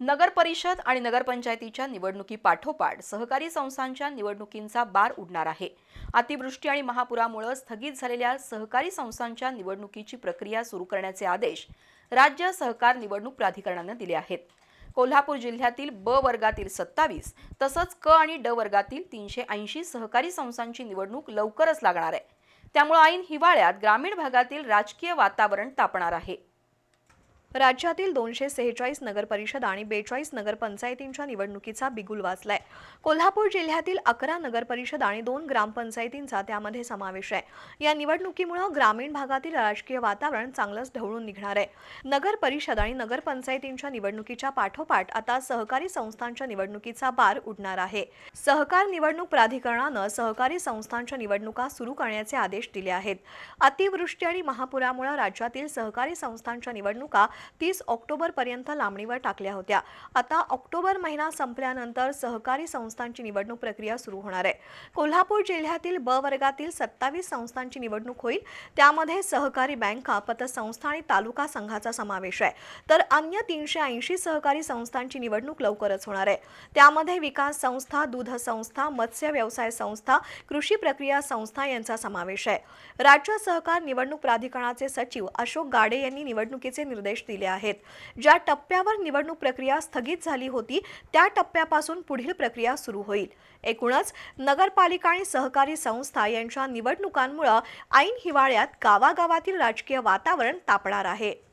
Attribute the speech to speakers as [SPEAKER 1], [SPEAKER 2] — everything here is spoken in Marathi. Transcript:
[SPEAKER 1] नगर परिषद आणि नगरपंचायतीच्या निवडणुकी पाठोपाठ सहकारी संस्थांच्या निवडणुकींचा बार उडणार आहे. अतिवृष्टी आणि महापुरामुळे स्थगित झालेल्या सहकारी संस्थांच्या निवडणुकीची प्रक्रिया सुरू करण्याचे आदेश राज्य सहकार निवडणूक प्राधिकरणानं दिले आहेत. कोल्हापूर जिल्ह्यातील ब वर्गातील सत्तावीस तसंच क आणि ड वर्गातील तीनशे ऐंशी सहकारी संस्थांची निवडणूक लवकरच लागणार आहे. त्यामुळे ऐन हिवाळ्यात ग्रामीण भागातील राजकीय वातावरण तापणार आहे.
[SPEAKER 2] राज्यातील दोनशे सेहेचाळीस नगरपरिषद आणि बेचाळीस नगरपंचायतींच्या निवडणुकीचा बिगुल वाजलाय. कोल्हापूर जिल्ह्यातील अकरा नगरपरिषद आणि दोन ग्रामपंचायतींचा त्यामध्ये समावेश आहे. या निवडणुकीमुळे ग्रामीण भागातील राजकीय वातावरण चांगलंच ढवळून निघणार आहे. नगर परिषद आणि नगरपंचायतींच्या निवडणुकीच्या पाठोपाठ आता सहकारी संस्थांच्या निवडणुकीचा बार उडणार आहे. सहकार निवडणूक प्राधिकरणानं सहकारी संस्थांच्या निवडणुका सुरू करण्याचे आदेश दिले आहेत. अतिवृष्टी आणि महापुरामुळे राज्यातील सहकारी संस्थांच्या निवडणुका तीस ऑक्टोबर पर्यंत लांबणीवर टाकल्या होत्या. आता ऑक्टोबर महिना संपल्यानंतर सहकारी संस्था संस्थांची निवडणूक प्रक्रिया सुरू होणार आहे. कोल्हापूर जिल्ह्यातील ब वर्गातील सत्तावीस संस्थांची निवडणूक होईल. त्यामध्ये सहकारी बँका पतसंस्था आणि तालुका संघाचा समावेश आहे. तर अन्य तीनशे ऐंशी सहकारी संस्थांची निवडणूक लवकरच होणार आहे. त्यामध्ये विकास संस्था दूध संस्था मत्स्य व्यवसाय संस्था कृषी प्रक्रिया संस्था यांचा समावेश आहे. राज्य सहकार निवडणूक प्राधिकरणाचे सचिव अशोक गाडे यांनी निवडणुकीचे निर्देश दिले आहेत. ज्या टप्प्यावर निवडणूक प्रक्रिया स्थगित झाली होती त्या टप्प्यापासून पुढील प्रक्रिया सुरू होईल. एकूणच नगरपालिका आणि सहकारी संस्था यांच्या निवडणुकांमुळे ऐन हिवाळ्यात गावागावातील राजकीय वातावरण तापणार आहे.